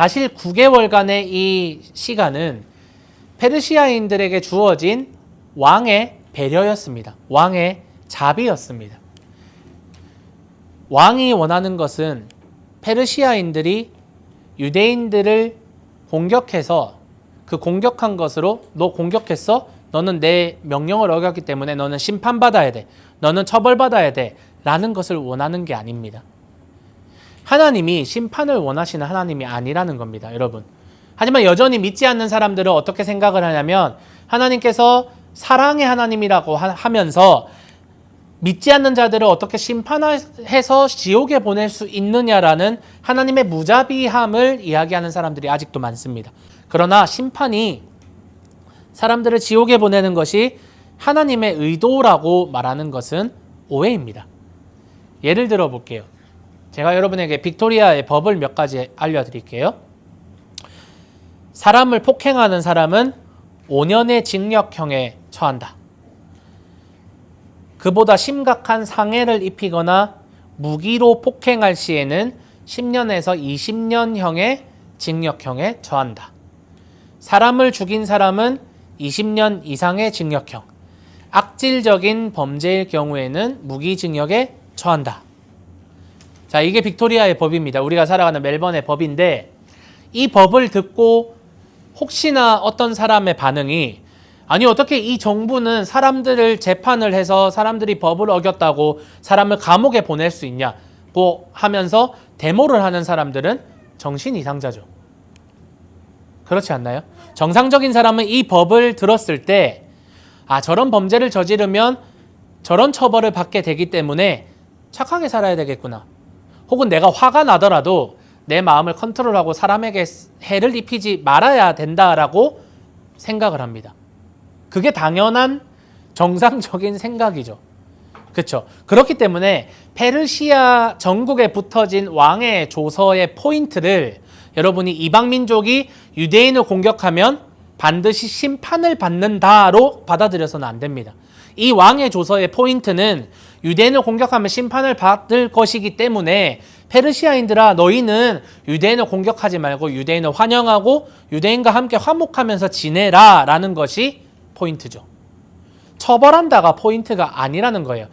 사실 9개월간의 이 시간은 페르시아인들에게 주어진 왕의 배려였습니다. 왕의 자비였습니다. 왕이 원하는 것은 페르시아인들이 유대인들을 공격해서 그 공격한 것으로 너 공격했어? 너는 내 명령을 어겼기 때문에 너는 심판받아야 돼. 너는 처벌받아야 돼. 라는 것을 원하는 게 아닙니다. 하나님이 심판을 원하시는 하나님이 아니라는 겁니다, 여러분. 하지만 여전히 믿지 않는 사람들은 어떻게 생각을 하냐면 하나님께서 사랑의 하나님이라고 하- 하면서 믿지 않는 자들을 어떻게 심판해서 지옥에 보낼 수 있느냐라는 하나님의 무자비함을 이야기하는 사람들이 아직도 많습니다. 그러나 심판이 사람들을 지옥에 보내는 것이 하나님의 의도라고 말하는 것은 오해입니다. 예를 들어 볼게요. 제가 여러분에게 빅토리아의 법을 몇 가지 알려드릴게요. 사람을 폭행하는 사람은 5년의 징역형에 처한다. 그보다 심각한 상해를 입히거나 무기로 폭행할 시에는 10년에서 20년형의 징역형에 처한다. 사람을 죽인 사람은 20년 이상의 징역형. 악질적인 범죄일 경우에는 무기징역에 처한다. 자, 이게 빅토리아의 법입니다. 우리가 살아가는 멜번의 법인데 이 법을 듣고 혹시나 어떤 사람의 반응이 아니 어떻게 이 정부는 사람들을 재판을 해서 사람들이 법을 어겼다고 사람을 감옥에 보낼 수 있냐고 하면서 데모를 하는 사람들은 정신 이상자죠. 그렇지 않나요? 정상적인 사람은 이 법을 들었을 때 아, 저런 범죄를 저지르면 저런 처벌을 받게 되기 때문에 착하게 살아야 되겠구나. 혹은 내가 화가 나더라도 내 마음을 컨트롤하고 사람에게 해를 입히지 말아야 된다라고 생각을 합니다. 그게 당연한 정상적인 생각이죠. 그렇죠. 그렇기 때문에 페르시아 전국에 붙어진 왕의 조서의 포인트를 여러분이 이방 민족이 유대인을 공격하면 반드시 심판을 받는다로 받아들여서는 안 됩니다. 이 왕의 조서의 포인트는 유대인을 공격하면 심판을 받을 것이기 때문에 페르시아인들아 너희는 유대인을 공격하지 말고 유대인을 환영하고 유대인과 함께 화목하면서 지내라 라는 것이 포인트죠. 처벌한다가 포인트가 아니라는 거예요.